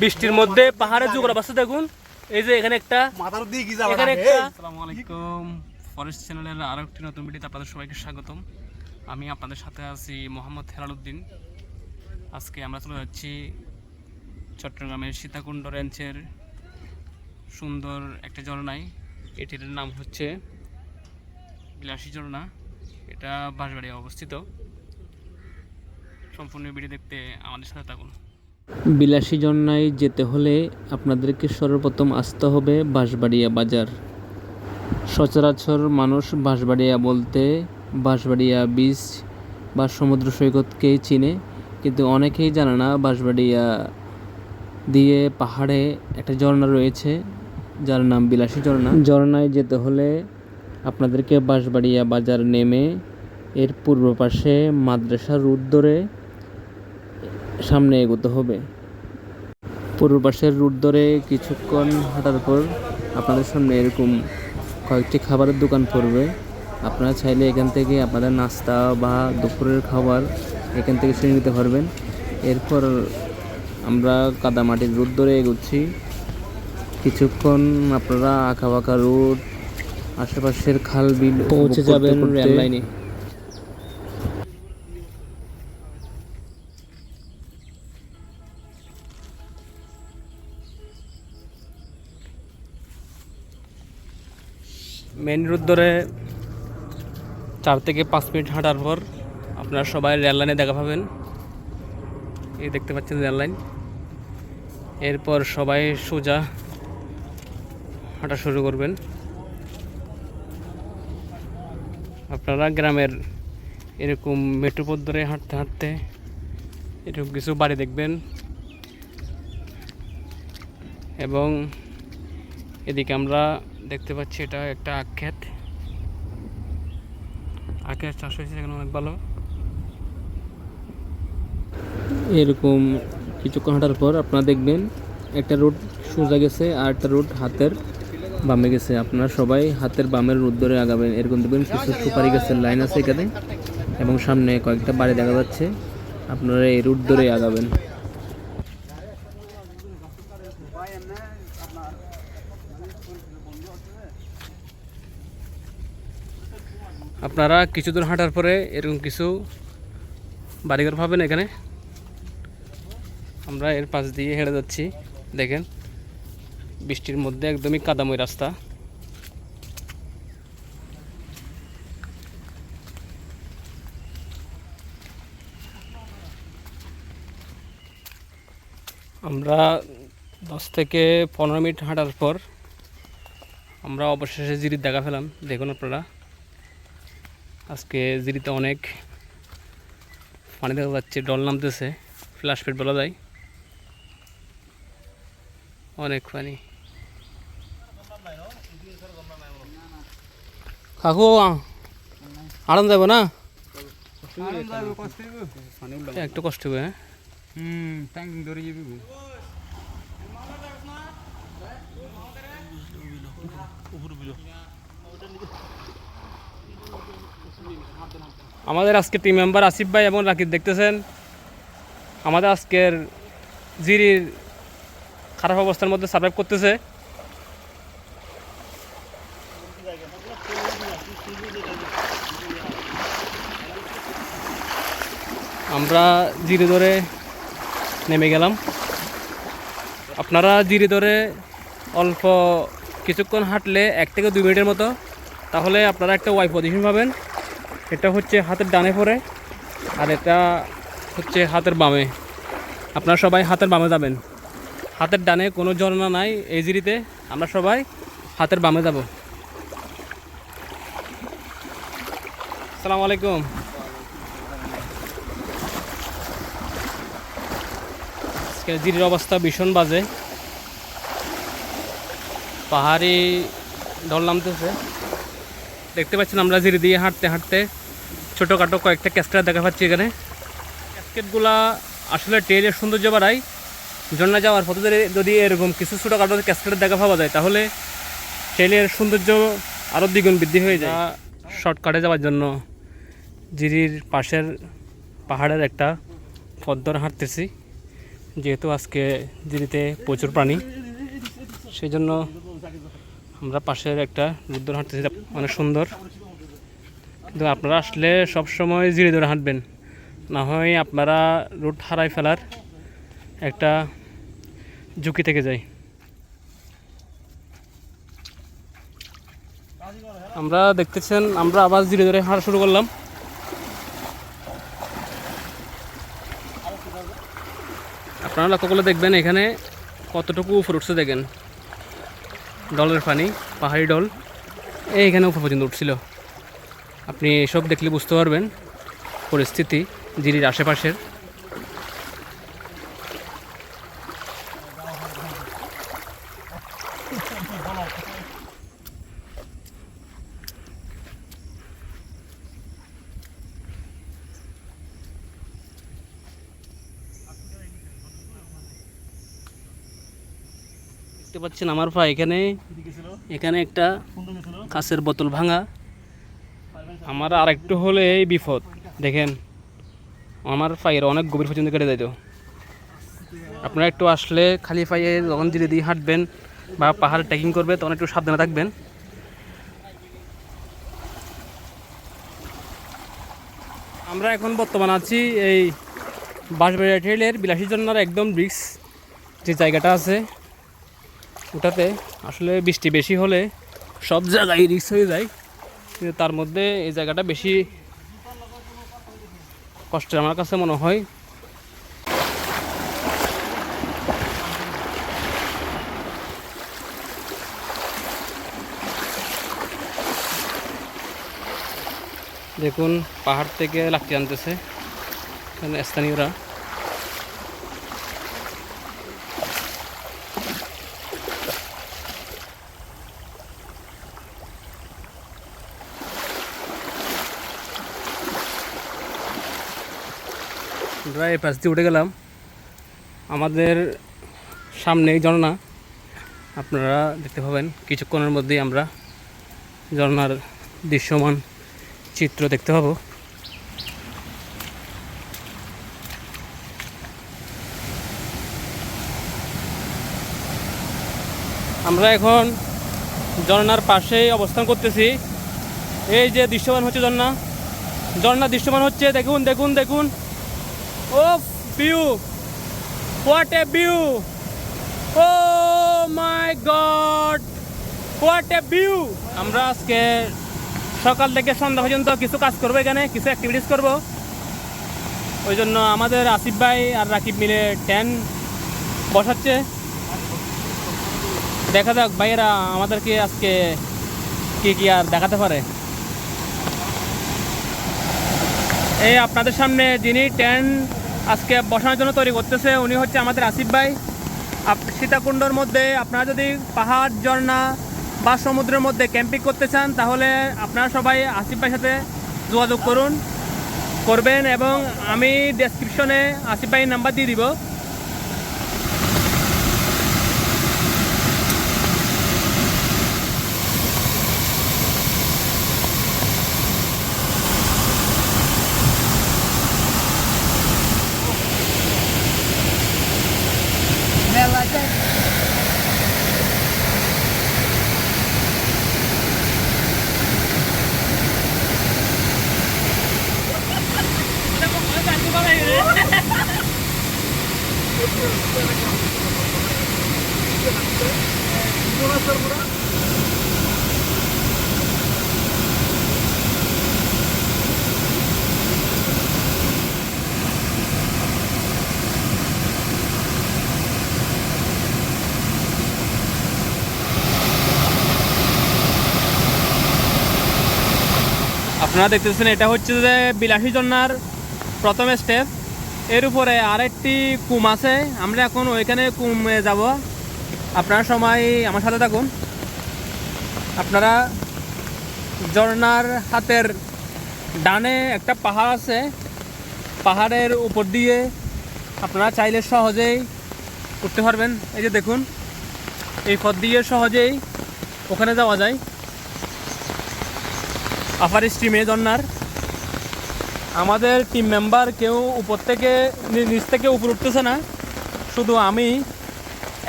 বৃষ্টির মধ্যে পাহাড়ের যুগের অবস্থা দেখুন। এই যে এখানে একটা মাথার দিয়ে কি এখানে একটা আসসালামু আলাইকুম ফরেস্ট চ্যানেলের আরও একটি নতুন ভিডিওতে আপনাদের সবাইকে স্বাগতম। আমি আপনাদের সাথে আছি মোহাম্মদ হেলালুদ্দিন আজকে আমরা চলে যাচ্ছি চট্টগ্রামের সীতাকুণ্ড রেঞ্চের সুন্দর একটা ঝর্ণায়। এটির নাম হচ্ছে বিলাসী ঝর্ণা। এটা বাঁশবাড়ি অবস্থিত। সম্পূর্ণ ভিডিও দেখতে আমাদের সাথে থাকুন। বিলাসী ঝর্ণায় যেতে হলে আপনাদেরকে সর্বপ্রথম আসতে হবে বাঁশবাড়িয়া বাজার। সচরাচর মানুষ বাঁশবাড়িয়া বলতে বাঁশবাড়িয়া বীচ বা সমুদ্র সৈকতকেই চিনে, কিন্তু অনেকেই জানে না বাঁশবাড়িয়া দিয়ে পাহাড়ে একটা ঝর্ণা রয়েছে, যার নাম বিলাসী ঝর্ণা। ঝর্ণায় যেতে হলে আপনাদেরকে বাঁশবাড়িয়া বাজার নেমে এর পূর্ব পাশে মাদ্রাসা রুট ধরে সামনে এগোতে হবে। পূর্ব পাশের রুট ধরে কিছুক্ষণ হাঁটার পর আপনাদের সামনে এরকম কয়েকটি খাবারের দোকান পড়বে। আপনারা চাইলে এখান থেকে আপনাদের নাস্তা বা দুপুরের খাবার এখান থেকে কিনে নিতে পারবেন। এরপর আমরা কাদামাটির রুট ধরে এগোচ্ছি। কিছুক্ষণ আপনারা আঁকা বাঁকা রুট আশেপাশের খাল বিল পৌঁছে যাবেন রেল লাইনে। মেন রোড ধরে চার থেকে পাঁচ মিনিট হাঁটার পর আপনারা সবাই রেল লাইনে দেখা পাবেন। এই দেখতে পাচ্ছেন রেল লাইন এরপর সবাই সোজা হাঁটা শুরু করবেন। আপনারা গ্রামের এরকম মেট্রো পথ ধরে হাঁটতে হাঁটতে এরকম কিছু বাড়ি দেখবেন। এবং এদিকে আমরা দেখতে পাচ্ছি, এটা একটা আখ ক্ষেত আখের চাষ হয়েছে, এখানে অনেক ভালো। এরকম কিছুক্ষণ হাঁটার পর আপনারা দেখবেন, একটা রোড সোজা গেছে আর একটা রোড হাতের বামে গেছে। আপনারা সবাই হাতের বামের রোড ধরে আগাবেন। এরকম দেখবেন কিছু সুপারি গাছের লাইন আছে এখানে এবং সামনে কয়েকটা বাড়ি দেখা যাচ্ছে। আপনারা এই রুট ধরে আগাবেন। আপনারা কিছু দূর হাঁটার পরে এরকম কিছু বাড়িঘর পাবেন এখানে? আমরা এর পাশ দিয়ে হেঁটে যাচ্ছি, দেখেন। বৃষ্টির মধ্যে একদমই কাদাময় রাস্তা। আমরা দশ থেকে পনেরো মিনিট হাঁটার পর আমরা অবশেষে জিরির দেখা পেলাম। দেখুন আপনারা। আজকে জিরিতে অনেক পানি দেখা যাচ্ছে ডল নামতেছে ফ্ল্যাশ পেট বলা যায়। অনেক পানি কাকু আড়ান যাব না? একটু কষ্ট হবে হ্যাঁ? আমাদের আজকে টিম মেম্বার আসিফ ভাই এবং রাকিব, দেখতেছেন? আমাদের আজকের জিরির খারাপ অবস্থার মধ্যে সার্ভাইভ করতেছে। আমরা জিরি ধরে নেমে গেলাম। আপনারা জিরি ধরে অল্প কিছুক্ষণ হাঁটলে এক থেকে দুই মিনিটের মতো, তাহলে আপনারা একটা ওয়াই পজিশন পাবেন। এটা হচ্ছে হাতের ডানে পরে, আর এটা হচ্ছে হাতের বামে। আপনারা সবাই হাতের বামে যাবেন। হাতের ডানে কোনো ঝর্ণা নাই এই জিরিতে, আমরা সবাই হাতের বামে যাব। আসসালামু আলাইকুম জিরির অবস্থা ভীষণ বাজে। পাহাড়ি ঢল নামতেছে। দেখতে পাচ্ছেন আমরা জিরি দিয়ে হাঁটতে হাঁটতে ছোটোখাটো কয়েকটা ক্যাস্কেট দেখা পাচ্ছি এখানে। ক্যাস্কেটগুলা আসলে ট্রেনের সৌন্দর্য বাড়ায়। ঝর্ণা যাওয়ার পথে যদি এরকম কিছু ছোটোখাটো ক্যাস্কেটের দেখা পাওয়া যায়, তাহলে ট্রেনের সৌন্দর্য আরও দ্বিগুণ বৃদ্ধি হয়ে যায়। শর্টকাটে যাওয়ার জন্য জিরির পাশের পাহাড়ের একটা পথ ধরে হাঁটতেছি। যেহেতু আজকে জিরিতে প্রচুর প্রাণী সেই জন্য আমরা পাশের একটা রুট ধরে হাঁটতেছি। অনেক সুন্দর। কিন্তু আপনারা আসলে সবসময় জিরে ধরে হাঁটবেন। না হয় আপনারা রুট হারাই ফেলার একটা ঝুঁকি থেকে যায়। আমরা দেখতেছেন, আমরা আবার ধীরে ধীরে হাঁটা শুরু করলাম। আপনারা লক্ষ্য করলে দেখবেন এখানে কতটুকু উপর উঠছে দেখেন। ডলের পানি, পাহাড়ি ডল এই এখানে উপর পর্যন্ত উঠছিল। আপনি এসব দেখলে বুঝতে পারবেন পরিস্থিতি জিরির আশেপাশের। দেখতে পাচ্ছেন আমার পা এখানে। এখানে একটা কাঁচের বোতল ভাঙা। আমার আর একটু হলে এই বিপদ। দেখেন, আমার পায়ের অনেক গভীর পর্যন্ত কেটে যেত আপনারা একটু আসলে খালি পায়ে যখন ধীরে দিয়ে হাঁটবেন বা পাহাড় ট্রেকিং করবে, তখন একটু সাবধানে থাকবেন। আমরা এখন বর্তমান আছি এই বাঁশবাড়িয়া ট্রেলের বিলাসী জন্যার একদম ব্রিক্স যে জায়গাটা আছে, ওটাতে। আসলে বৃষ্টি বেশি হলে সব জায়গায় রিক্স হয়ে যায়। কিন্তু তার মধ্যে এই জায়গাটা বেশি কষ্টের আমার কাছে মনে হয়। দেখুন, পাহাড় থেকে লাকড়ি আনতেছে। স্থানীয়রা। এই পাশ দিয়ে উঠে গেলাম। আমাদের সামনেই ঝর্ণা। আপনারা দেখতে পাবেন, কিছুক্ষণের মধ্যেই আমরা ঝর্ণার দৃশ্যমান চিত্র দেখতে পাবো। আমরা এখন ঝর্ণার পাশেই অবস্থান করতেছি। এই যে দৃশ্যমান হচ্ছে ঝর্ণা। ঝর্ণা দৃশ্যমান হচ্ছে, দেখুন দেখুন দেখুন। ও view what a view oh my god what a view আমরা আজকে সকাল থেকে সন্ধ্যা পর্যন্ত কিছু কাজ করব এখানে, কিছু অ্যাক্টিভিটিস করব। ওই জন্য আমাদের আসিফ ভাই আর রাকিব মিলে টেন বসাচ্ছে। দেখা যাক ভাইয়েরা আমাদেরকে আজকে কি কি আর দেখাতে পারে। এই আপনাদের সামনে যিনি টেন্ট আজকে বসানোর জন্য তৈরি করতেছে। উনি হচ্ছে আমাদের আসিফ ভাই। সীতাকুণ্ডর মধ্যে আপনারা যদি পাহাড়, ঝর্ণা বা সমুদ্রের মধ্যে ক্যাম্পিং করতে চান, তাহলে আপনারা সবাই আসিফ ভাইয়ের সাথে যোগাযোগ করুন, করবেন এবং আমি ডেসক্রিপশনে আসিফ ভাইয়ের নাম্বার দিয়ে দিব। আপনারা দেখতেছেন, এটা হচ্ছে যে বিলাসী জন্যার প্রথম স্টেপ এর উপরে আরেকটি কুম আছে, আমরা এখন ওইখানে কুমে যাব। আপনার সময় আমার সাথে থাকুন। আপনারা ঝর্ণার হাতের ডানে একটা পাহাড় আছে, পাহাড়ের উপর দিয়ে আপনারা চাইলে সহজেই উঠতে পারবেন। এই যে দেখুন, এই পথ দিয়ে সহজেই ওখানে যাওয়া যায়। আপার স্ট্রিমে ঝর্নার আমাদের টিম মেম্বার কেউ উপর থেকে নিচ থেকে উপর উঠতেছে না। শুধু আমি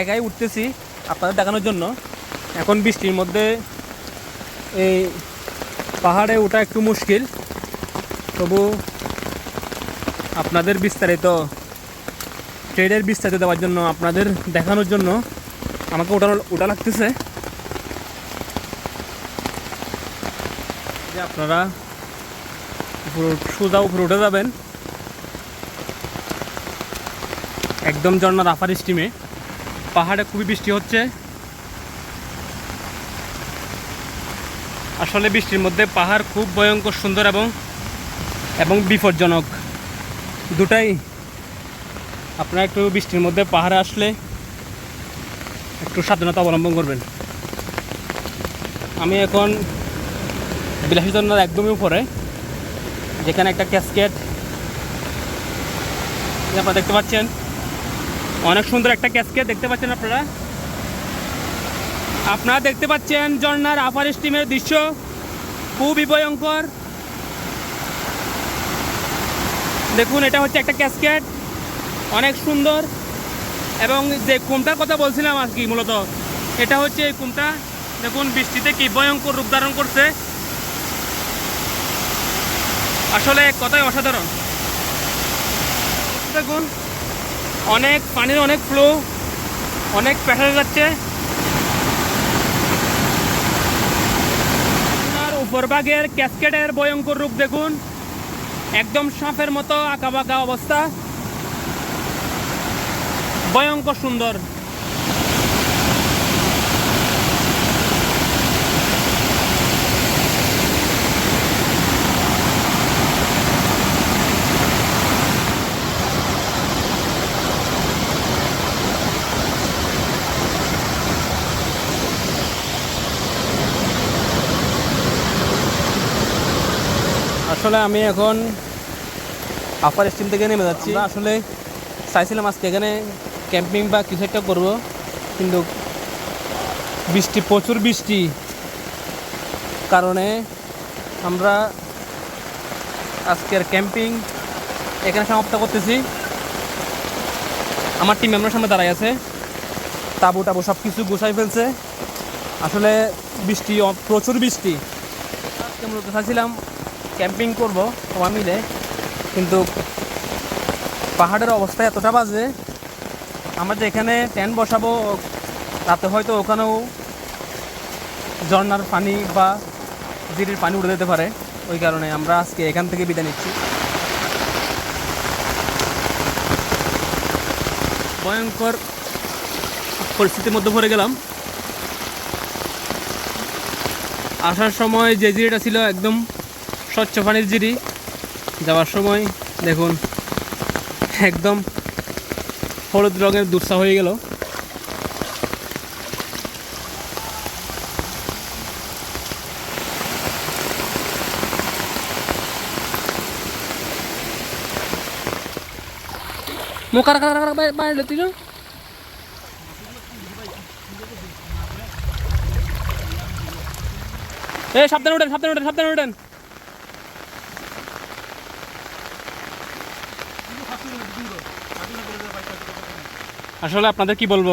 একাই উঠতেছি আপনাদের দেখানোর জন্য। এখন বৃষ্টির মধ্যে এই পাহাড়ে ওঠা একটু মুশকিল। তবু আপনাদের বিস্তারিত ট্রেডের বিস্তারিত দেওয়ার জন্য, আপনাদের দেখানোর জন্য আমাকে ওটা ওটা লাগতেছে। আপনারা উপরে সোজা উপরে উঠে যাবেন। একদম ঝর্ণার আফার স্টিমে পাহাড়ে খুবই বৃষ্টি হচ্ছে। আসলে বৃষ্টির মধ্যে পাহাড় খুব ভয়ঙ্কর সুন্দর এবং এবং বিপজ্জনক। দুটাই। আপনারা একটু বৃষ্টির মধ্যে পাহাড়ে আসলে একটু সাবধানতা অবলম্বন করবেন। আমি এখন বিলাসী ঝর্ণার একদমই উপরে। যেখানে একটা ক্যাসকেট আপনারা দেখতে পাচ্ছেন, অনেক সুন্দর একটা ক্যাসকেট দেখতে পাচ্ছেন আপনারা। আপনারা দেখতে পাচ্ছেন ঝর্ণার আপার স্টিমের দৃশ্য। খুবই ভয়ঙ্কর। দেখুন, এটা হচ্ছে একটা ক্যাসকেট অনেক সুন্দর। এবং যে কুমটার কথা বলছিলাম আর কি মূলত, এটা হচ্ছে এই কুমটা। দেখুন, বৃষ্টিতে কি ভয়ঙ্কর রূপ ধারণ করছে। আসলে কথাই অসাধারণ। দেখুন, অনেক পানির অনেক ফ্লো অনেক প্রেশার যাচ্ছে। আপনার উপরভাগের ক্যাসকেটের ভয়ঙ্কর রূপ দেখুন। একদম সাপের মতো আঁকা বাঁকা অবস্থা। ভয়ঙ্কর সুন্দর। আসলে আমি এখন আপার স্টিম থেকে নেমে যাচ্ছি। আসলে চাইছিলাম আজকে এখানে ক্যাম্পিং বা কিছু একটা করব, কিন্তু বৃষ্টি, প্রচুর বৃষ্টি কারণে আমরা আজকের ক্যাম্পিং এখানে সমাপ্ত করতেছি। আমার টিম মেম্বার সামনে দাঁড়াই আছে। তাবু টাবু সব কিছু গুছাই ফেলছে। আসলে বৃষ্টি, প্রচুর বৃষ্টি। চাইছিলাম ক্যাম্পিং করব, সবাই মিলে। কিন্তু পাহাড়ের অবস্থা এতটা বাজে, আমরা যে এখানে টেন্ট বসাবো, তাতে হয়তো ওখানেও ঝর্নার পানি বা জিরির পানি উঠে যেতে পারে। ওই কারণে আমরা আজকে এখান থেকে বিদায় নিচ্ছি। ভয়ঙ্কর পরিস্থিতির মধ্যে পড়ে গেলাম। আসার সময় যে জিরিটা ছিল একদম স্বচ্ছ পানির জিরি যাওয়ার সময় দেখুন একদম হলুদ রঙের দুঃসা হয়ে গেল। খারাপ বাইরে তুই এই সাবধানে উঠেন সাবধানে উঠেন সাবধানে উঠেন। আসলে আপনাদের কি বলব?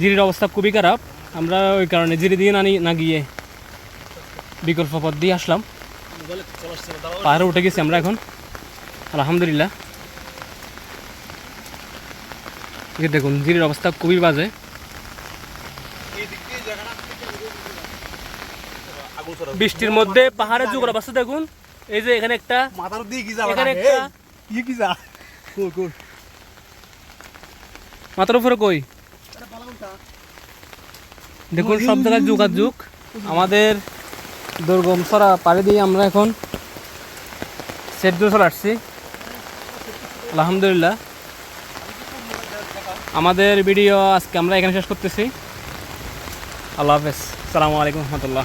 জিরির অবস্থা খুবই খারাপ। আমরা ওই কারণে জিরি দিয়ে না না গিয়ে বিকল্প পথ দিয়ে আসলাম। পাহাড়ে উঠে গেছি আমরা এখন। আলহামদুলিল্লাহ। দেখুন জিরির অবস্থা খুবই বাজে। বৃষ্টির মধ্যে পাহাড়ের যুগের অবস্থা দেখুন। এই যে এখানে একটা মাথার দিয়ে কি যা এখানে একটা কি কি যা কোন মাথার উপরে কই? দেখুন, সব জায়গায় যোগাযোগ। আমাদের দুর্গম সরা পাড়ি দিয়ে আমরা এখন দিয়ে চলে আসছি। আলহামদুলিল্লাহ। আমাদের ভিডিও আজকে আমরা এখানে শেষ করতেছি। আল্লাহ হাফেজ। সালামু আলাইকুম রহমতুল্লাহ।